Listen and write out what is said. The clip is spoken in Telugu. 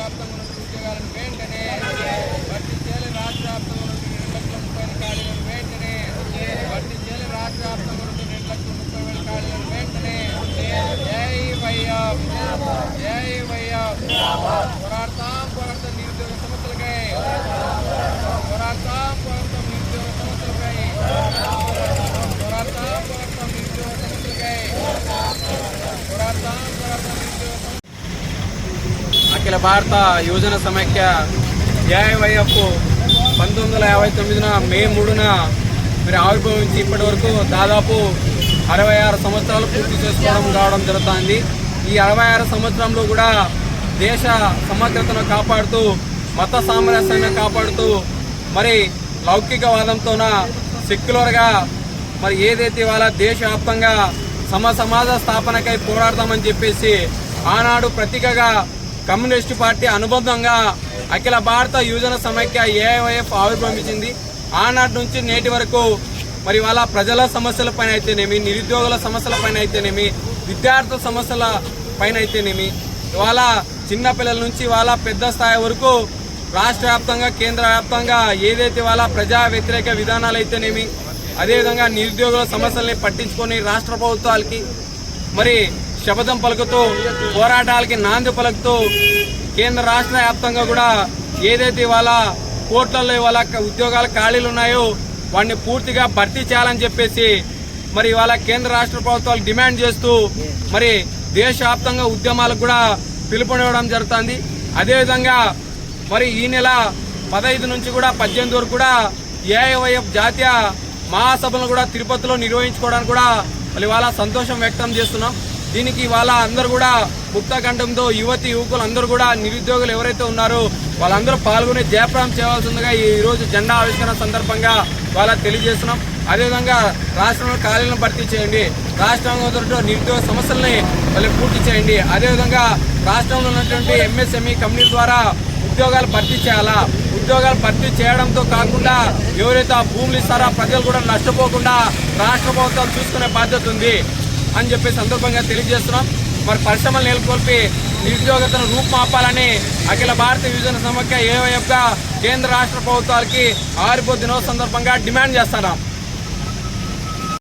రాష్ట్రవ్యాప్తంగా ఉన్న విద్య గారిని వెంటనే భర్తీ చేయాలి. రాష్ట్రవ్యాప్తంగా ఉన్న నిర్లక్ష్యం ముప్పై ఖాళీలను వెంటనే భర్తీ చేయాలి. రాష్ట్రవ్యాప్తంగా రెండు నిర్లక్ష్యం ముప్పై వేల ఖాళీలను వెంటనే జై వయ్యాబ్ జై వయ్యాబ్ అఖిల భారత యువజన సమైక్య ఏఐవైఎఫ్ పంతొమ్మిది వందల యాభై తొమ్మిదిన మే మూడున మరి ఆవిర్భవించి ఇప్పటి వరకు దాదాపు అరవై ఆరు సంవత్సరాలు పూర్తి చేసుకోవడం కావడం జరుగుతుంది. ఈ అరవై ఆరు సంవత్సరంలో కూడా దేశ సమగ్రతను కాపాడుతూ మత సామరస్యాన్ని కాపాడుతూ మరి లౌకికవాదంతోన సెక్యులర్గా మరి ఏదైతే ఇవాళ దేశవ్యాప్తంగా సమ సమాజ స్థాపనకై పోరాడతామని చెప్పేసి ఆనాడు ప్రతీకగా కమ్యూనిస్టు పార్టీ అనుబంధంగా అఖిల భారత యువజన సమైక్య ఏఐఎఫ్ ఆవిర్భవించింది. ఆనాటి నుంచి నేటి వరకు మరి వాళ్ళ ప్రజల సమస్యల పైన అయితేనేమి నిరుద్యోగుల సమస్యల పైన అయితేనేమి విద్యార్థుల సమస్యల పైన అయితేనేమి ఇవాళ చిన్నపిల్లల నుంచి వాళ్ళ పెద్ద స్థాయి వరకు రాష్ట్ర వ్యాప్తంగా కేంద్ర వ్యాప్తంగా ఏదైతే వాళ్ళ ప్రజా వ్యతిరేక విధానాలు అయితేనేమి అదేవిధంగా నిరుద్యోగుల సమస్యల్ని పట్టించుకొని రాష్ట్ర ప్రభుత్వాలకి మరి శపథం పలుకుతూ పోరాటాలకి నాంది పలుకుతూ కేంద్ర రాష్ట్ర వ్యాప్తంగా కూడా ఏదైతే ఇవాళ కోట్లలో ఇవాళ ఉద్యోగాల ఖాళీలు ఉన్నాయో వాడిని పూర్తిగా భర్తీ చేయాలని చెప్పేసి మరి ఇవాళ కేంద్ర రాష్ట్ర ప్రభుత్వాలు డిమాండ్ చేస్తూ మరి దేశవ్యాప్తంగా ఉద్యమాలకు కూడా పిలుపునివ్వడం జరుగుతుంది. అదేవిధంగా మరి ఈ నెల పదహైదు నుంచి కూడా పద్దెనిమిది వరకు కూడా ఏఐవైఎఫ్ జాతీయ మహాసభలను కూడా తిరుపతిలో నిర్వహించుకోవడానికి కూడా మరి ఇవాళ సంతోషం వ్యక్తం చేస్తున్నాం. దీనికి ఇవాళ అందరూ కూడా ముక్తకంఠంతో యువతి యువకులు అందరూ కూడా నిరుద్యోగులు ఎవరైతే ఉన్నారో వాళ్ళందరూ పాల్గొని జయప్రదం చేయవలసిందిగా ఈరోజు జెండా ఆవిష్కరణ సందర్భంగా వాళ్ళ తెలియజేస్తున్నాం. అదేవిధంగా రాష్ట్రంలో ఖాళీలను భర్తీ చేయండి. రాష్ట్రంలో నిరుద్యోగ సమస్యల్ని మళ్ళీ పూర్తి చేయండి. అదేవిధంగా రాష్ట్రంలో ఉన్నటువంటి ఎంఎస్ఎంఈ కంపెనీల ద్వారా ఉద్యోగాలు భర్తీ చేయాలా? ఉద్యోగాలు భర్తీ చేయడంతో కాకుండా ఎవరైతే ఆ భూములు ఇస్తారో ప్రజలు కూడా నష్టపోకుండా రాష్ట్ర ప్రభుత్వం చూసుకునే బాధ్యత ఉంది. అని చెప్పి సందర్భంగా తెలియజేస్తున్నాం. మరి పరిశ్రమలు నెలకొల్పి నిరుద్యోగతను రూపుమాపాలని అఖిల భారత యువజన సమైక్య ఏవైఎఫ్గా కేంద్ర రాష్ట్ర ప్రభుత్వాలకి ఆరిపో దినోత్సవ సందర్భంగా డిమాండ్ చేస్తున్నాం.